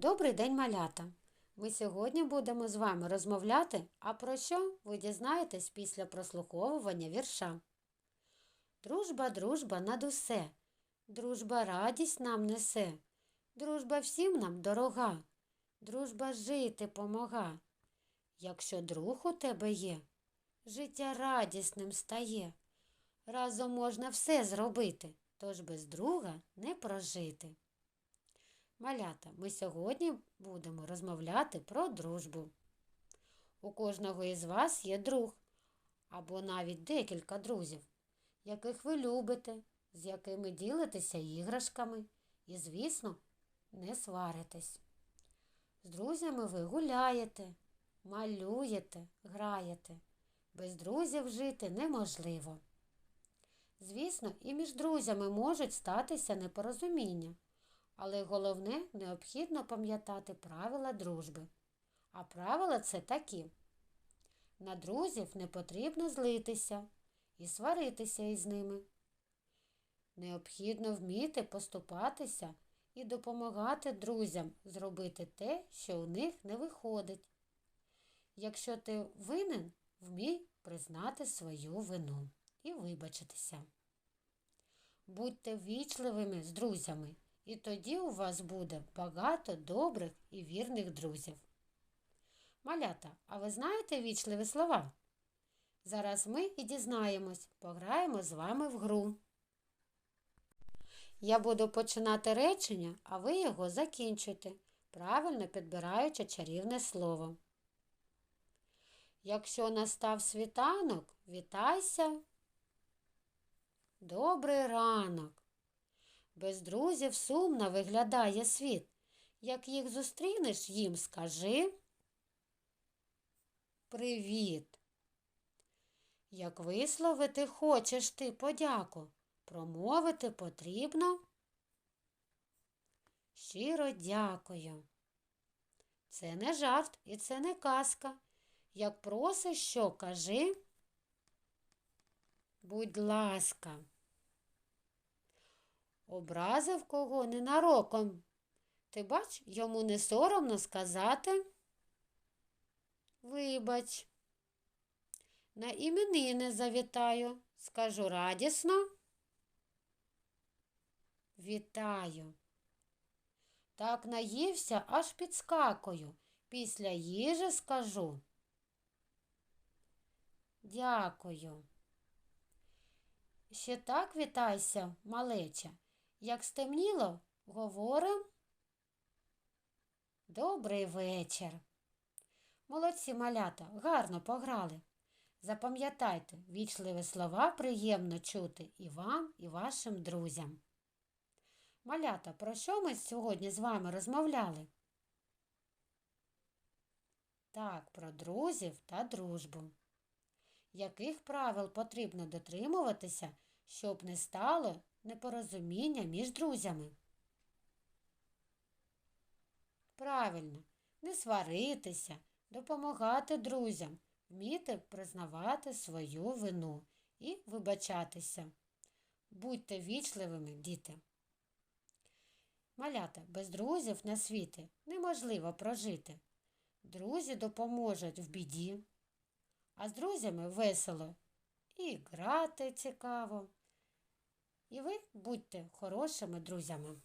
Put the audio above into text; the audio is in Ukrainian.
Добрий день, малята! Ми сьогодні будемо з вами розмовляти, а про що ви дізнаєтесь після прослуховування вірша. Дружба, дружба над усе, дружба радість нам несе, дружба всім нам дорога, дружба жити помога. Якщо друг у тебе є, життя радісним стає. Разом можна все зробити, тож без друга не прожити. Малята, ми сьогодні будемо розмовляти про дружбу. У кожного із вас є друг або навіть декілька друзів, яких ви любите, з якими ділитеся іграшками і, звісно, не сваритесь. З друзями ви гуляєте, малюєте, граєте. Без друзів жити неможливо. Звісно, і між друзями можуть статися непорозуміння. Але головне необхідно пам'ятати правила дружби. А правила це такі. На друзів не потрібно злитися і сваритися із ними. Необхідно вміти поступатися і допомагати друзям зробити те, що у них не виходить. Якщо ти винен, вмій признати свою вину і вибачитися. Будьте ввічливими з друзями. І тоді у вас буде багато добрих і вірних друзів. Малята, а ви знаєте вічливі слова? Зараз ми і дізнаємось, пограємо з вами в гру. Я буду починати речення, а ви його закінчуєте, правильно підбираючи чарівне слово. Якщо настав світанок, вітайся. Добрий ранок. Без друзів сумно виглядає світ. Як їх зустрінеш, їм скажи Привіт. Як висловити хочеш ти подяку, промовити потрібно. Щиро дякую. Це не жарт і це не казка. Як просиш, що кажи, будь ласка. Образив кого ненароком. Ти бач, йому не соромно сказати. Вибач, на іменини завітаю, скажу радісно. Вітаю. Так наївся, аж підскакую. Після їжі скажу. Дякую. Ще так вітайся, малеча. Як стемніло, говорим Добрий вечір. Молодці малята, гарно пограли. Запам'ятайте, вічливі слова приємно чути і вам, і вашим друзям. Малята, про що ми сьогодні з вами розмовляли? Так, про друзів та дружбу. Яких правил потрібно дотримуватися, щоб не стало непорозуміння між друзями. Правильно, не сваритися, допомагати друзям, вміти признавати свою вину і вибачатися. Будьте вічливими, діти. Малята без друзів на світі неможливо прожити. Друзі допоможуть в біді, а з друзями весело і грати цікаво. І ви будьте хорошими друзями.